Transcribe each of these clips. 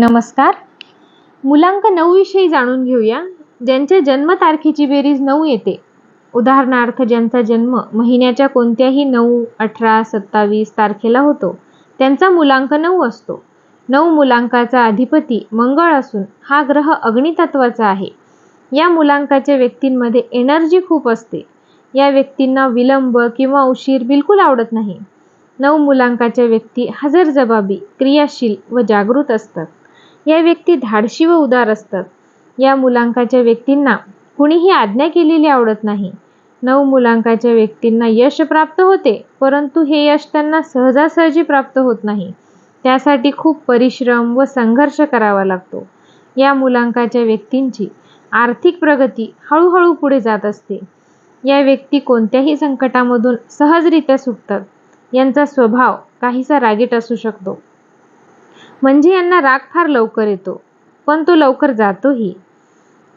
नमस्कार. मुलांक नऊ विषयी जाणून घेऊया. ज्यांच्या जन्मतारखेची बेरीज नऊ येते. उदाहरणार्थ ज्यांचा जन्म महिन्याच्या कोणत्याही नऊ अठरा सत्तावीस तारखेला होतो त्यांचा मुलांक नऊ असतो. नऊ मुलांकाचा अधिपती मंगळ असून हा ग्रह अग्नितत्वाचा आहे. या मुलांकाच्या व्यक्तींमध्ये एनर्जी खूप असते. या व्यक्तींना विलंब किंवा उशीर बिलकुल आवडत नाही. नऊ मुलांकाच्या व्यक्ती हजरजबाबी क्रियाशील व जागृत असतात. या व्यक्ती धाडशी व उदार असतात. या मुलांकाच्या व्यक्तींना कुणीही आज्ञा केलेली आवडत नाही. नऊ मुलांकाच्या व्यक्तींना यश प्राप्त होते परंतु हे यश त्यांना सहजासहजी प्राप्त होत नाही. त्यासाठी खूप परिश्रम व संघर्ष करावा लागतो. या मुलांकाच्या व्यक्तींची आर्थिक प्रगती हळूहळू पुढे जात असते. या व्यक्ती कोणत्याही संकटामधून सहजरित्या सुटतात. यांचा स्वभाव काहीसा रागीट असू शकतो. म्हणजे यांना राग फार लवकर येतो पण तो लवकर जातोही.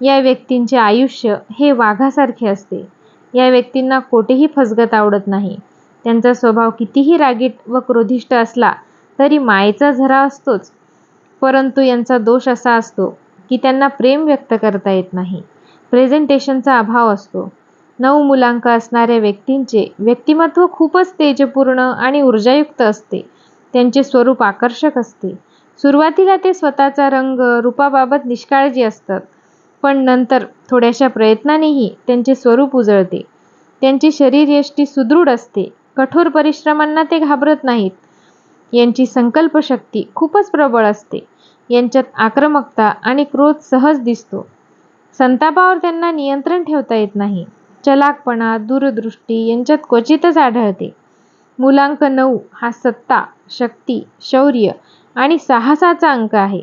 या व्यक्तींचे आयुष्य हे वाघासारखे असते. या व्यक्तींना कोठेही फसगत आवडत नाही. त्यांचा स्वभाव कितीही रागीट व क्रोधिष्ट असला तरी मायेचा झरा असतोच. परंतु यांचा दोष असा असतो की त्यांना प्रेम व्यक्त करता येत नाही. प्रेझेंटेशनचा अभाव असतो. नऊ मुलांक असणाऱ्या व्यक्तींचे व्यक्तिमत्व खूपच तेजपूर्ण आणि ऊर्जायुक्त असते. त्यांचे स्वरूप आकर्षक असते. सुरुवातीला ते स्वतःचा रंग रूपाबाबत निष्काळजी असतात पण नंतर थोड्याशा प्रयत्नानेही त्यांचे स्वरूप उजळते. त्यांची शरीरयष्टी सुदृढ असते कठोर परिश्रमांना ते घाबरत नाहीत. यांची संकल्पशक्ती खूपच प्रबळ असते यांच्यात आक्रमकता आणि क्रोध सहज दिसतो. संतापावर त्यांना नियंत्रण ठेवता येत नाही. चलाकपणा दूरदृष्टी यांच्यात क्वचितच आढळते. मुलांक नऊ हा सत्ता शक्ती शौर्य आणि साहसाचा अंक आहे.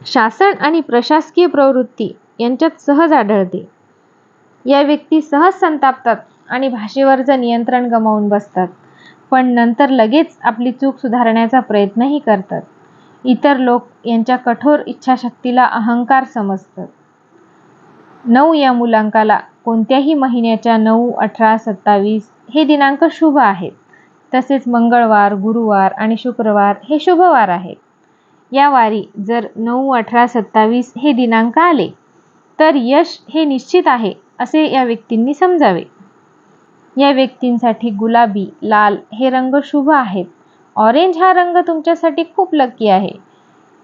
शासन आणि प्रशासकीय प्रवृत्ती यांच्यात सहज आढळते. या व्यक्ती सहज संतापतात आणि भाषेवरचं नियंत्रण गमावून बसतात. पण नंतर लगेच आपली चूक सुधारण्याचा प्रयत्नही करतात. इतर लोक यांच्या कठोर इच्छाशक्तीला अहंकार समजतात. नऊ या मुलांकाला कोणत्याही महिन्याच्या नऊ अठरा सत्तावीस हे दिनांक शुभ आहेत. तसेच मंगळवार गुरुवार आणि शुक्रवार हे शुभवार आहेत या वारी जर नऊ अठरा सत्तावीस हे दिनांक आले तर यश हे निश्चित आहे असे या व्यक्तींनी समजावे. या व्यक्तींसाठी गुलाबी लाल हे रंग शुभ आहेत. ऑरेंज हा रंग तुमच्यासाठी खूप लकी आहे.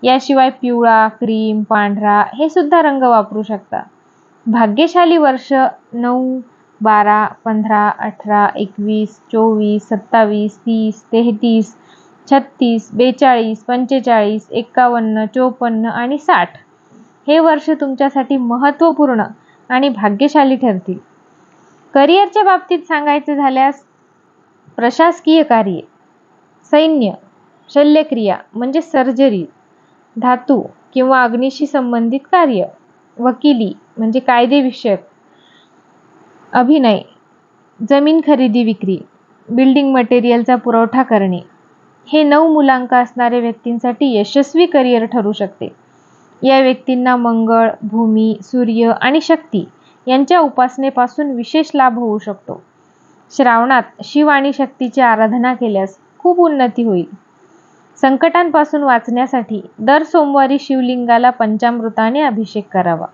याशिवाय पिवळा क्रीम पांढरा हे सुद्धा रंग वापरू शकता. भाग्यशाली वर्ष नऊ बारा पंधरा अठरा एकवीस चोवीस सत्तावीस तीस तेहतीस छत्तीस बेचाळीस पंचेचाळीस एकावन्न चोपन्न आणि साठ. हे वर्ष तुमच्यासाठी महत्त्वपूर्ण आणि भाग्यशाली ठरतील. करिअरच्या बाबतीत सांगायचे झाल्यास प्रशासकीय कार्ये सैन्य शल्यक्रिया म्हणजे सर्जरी धातू किंवा अग्नीशी संबंधित कार्य वकिली म्हणजे कायदेविषयक अभिनय जमीन खरेदी विक्री बिल्डिंग मटेरियलचा पुरवठा करणे हे नऊ मुलांक असणाऱ्या व्यक्तींसाठी यशस्वी करिअर ठरू शकते. या व्यक्तींना मंगळ भूमी सूर्य आणि शक्ती यांच्या उपासनेपासून विशेष लाभ होऊ शकतो. श्रावणात शिव आणि शक्तीची आराधना केल्यास खूप उन्नती होईल. संकटांपासून वाचण्यासाठी दर सोमवारी शिवलिंगाला पंचामृताने अभिषेक करावा.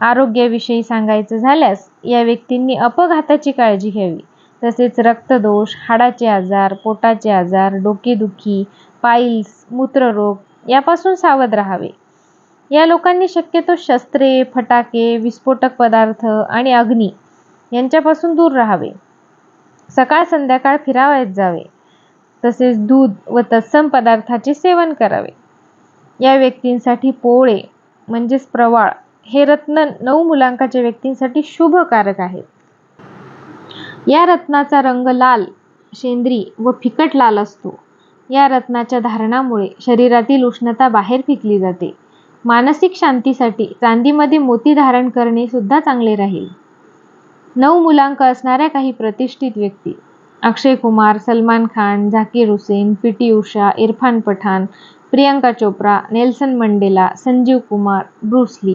आरोग्याविषयी सांगायचं झाल्यास या व्यक्तींनी अपघाताची काळजी घ्यावी. तसेच रक्तदोष हाडाचे आजार पोटाचे आजार डोकेदुखी पाईल्स मूत्ररोग यापासून सावध राहावे. या लोकांनी शक्यतो शस्त्रे फटाके विस्फोटक पदार्थ आणि अग्नी यांच्यापासून दूर राहावे. सकाळ संध्याकाळ फिरावयात जावे. तसेच दूध व तत्सम पदार्थाचे सेवन करावे. या व्यक्तींसाठी पोळे म्हणजेच प्रवाळ हे रत्न नऊ मुलांकाच्या व्यक्तींसाठी शुभकारक आहेत या रत्नाचा रंग लाल शेंद्री व फिकट लाल असतो. या रत्नाच्या धारणामुळे शरीरातील उष्णता बाहेर फेकली जाते. मानसिक शांतीसाठी चांदीमध्ये मोती धारण करणे सुद्धा चांगले राहील. नऊ मुलांक असणाऱ्या काही प्रतिष्ठित व्यक्ती Akshay Kumar Salman Khan Zakir Hussain P T Usha Irfan Pathan Priyanka Chopra Nelson Mandela Sanjeev Kumar Bruce Lee